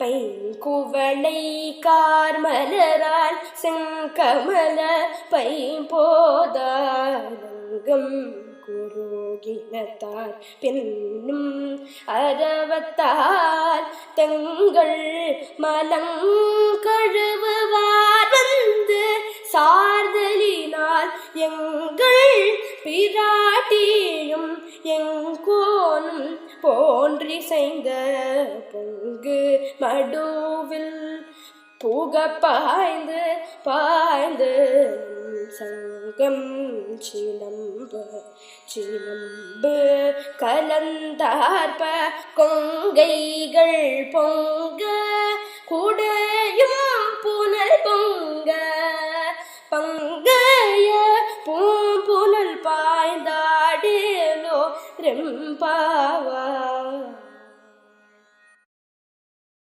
பைங்குவளை கார்மலரால் செங்கமல பைம்போதாரங்கம் குருகினத்தார் பின்னும் அரவத்தால் தங்கள் மலங்கழுவுவார் சார்தலினால் எங்கள் பிராட்டி இசைந்த பொங்கு மடுவில் புக பாய்ந்து பாய்ந்து சங்கம் சிலம்பு சிலம்பு கலந்தார்ப கொங்கைகள் பொங்க குடையும் புனல் பொங்க பங்கைய பூம்புனல் பாய்ந்தாடிலோ ரெம்பாவா